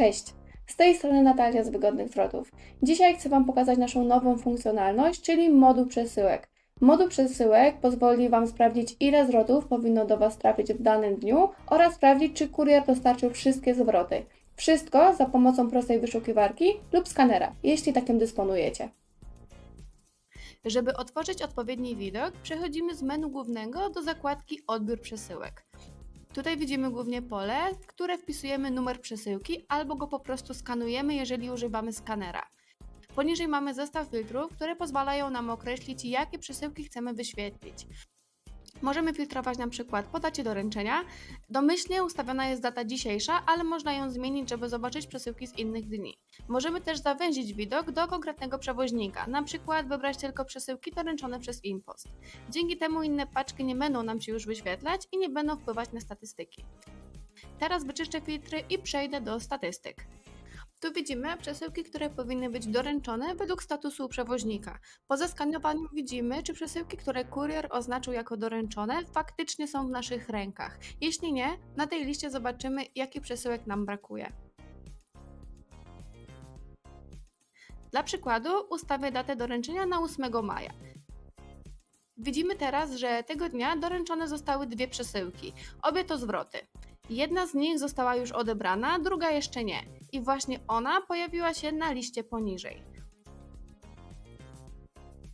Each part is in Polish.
Cześć! Z tej strony Natalia z Wygodnych Zwrotów. Dzisiaj chcę Wam pokazać naszą nową funkcjonalność, czyli moduł przesyłek. Moduł przesyłek pozwoli Wam sprawdzić, ile zwrotów powinno do Was trafić w danym dniu oraz sprawdzić, czy kurier dostarczył wszystkie zwroty. Wszystko za pomocą prostej wyszukiwarki lub skanera, jeśli takim dysponujecie. Żeby otworzyć odpowiedni widok, przechodzimy z menu głównego do zakładki Odbiór przesyłek. Tutaj widzimy głównie pole, w które wpisujemy numer przesyłki albo go po prostu skanujemy, jeżeli używamy skanera. Poniżej mamy zestaw filtrów, które pozwalają nam określić, jakie przesyłki chcemy wyświetlić. Możemy filtrować na przykład po dacie doręczenia. Domyślnie ustawiona jest data dzisiejsza, ale można ją zmienić, żeby zobaczyć przesyłki z innych dni. Możemy też zawęzić widok do konkretnego przewoźnika, na przykład wybrać tylko przesyłki doręczone przez Impost. Dzięki temu inne paczki nie będą nam się już wyświetlać i nie będą wpływać na statystyki. Teraz wyczyszczę filtry i przejdę do statystyk. Tu widzimy przesyłki, które powinny być doręczone według statusu przewoźnika. Po zeskanowaniu widzimy, czy przesyłki, które kurier oznaczył jako doręczone, faktycznie są w naszych rękach. Jeśli nie, na tej liście zobaczymy, jakich przesyłek nam brakuje. Dla przykładu ustawię datę doręczenia na 8 maja. Widzimy teraz, że tego dnia doręczone zostały dwie przesyłki. Obie to zwroty. Jedna z nich została już odebrana, druga jeszcze nie. I właśnie ona pojawiła się na liście poniżej.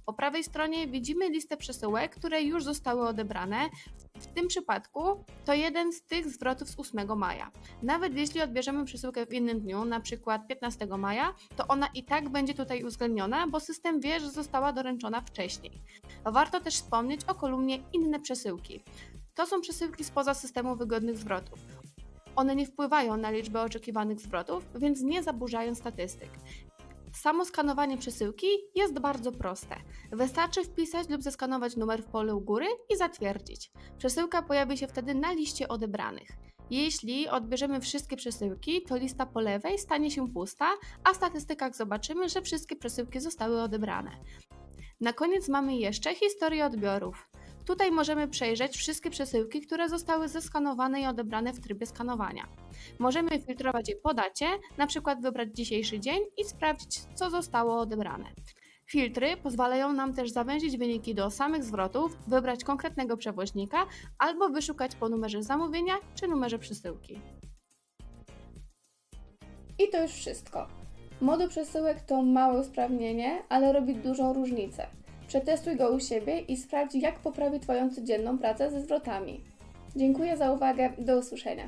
Po prawej stronie widzimy listę przesyłek, które już zostały odebrane. W tym przypadku to jeden z tych zwrotów z 8 maja. Nawet jeśli odbierzemy przesyłkę w innym dniu, na przykład 15 maja, to ona i tak będzie tutaj uwzględniona, bo system wie, że została doręczona wcześniej. Warto też wspomnieć o kolumnie inne przesyłki. To są przesyłki spoza systemu wygodnych zwrotów. One nie wpływają na liczbę oczekiwanych zwrotów, więc nie zaburzają statystyk. Samo skanowanie przesyłki jest bardzo proste. Wystarczy wpisać lub zeskanować numer w polu u góry i zatwierdzić. Przesyłka pojawi się wtedy na liście odebranych. Jeśli odbierzemy wszystkie przesyłki, to lista po lewej stanie się pusta, a w statystykach zobaczymy, że wszystkie przesyłki zostały odebrane. Na koniec mamy jeszcze historię odbiorów. Tutaj możemy przejrzeć wszystkie przesyłki, które zostały zeskanowane i odebrane w trybie skanowania. Możemy filtrować je po dacie, na przykład wybrać dzisiejszy dzień i sprawdzić, co zostało odebrane. Filtry pozwalają nam też zawęzić wyniki do samych zwrotów, wybrać konkretnego przewoźnika albo wyszukać po numerze zamówienia czy numerze przesyłki. I to już wszystko. Moduł przesyłek to małe usprawnienie, ale robi dużą różnicę. Przetestuj go u siebie i sprawdź, jak poprawi Twoją codzienną pracę ze zwrotami. Dziękuję za uwagę, do usłyszenia.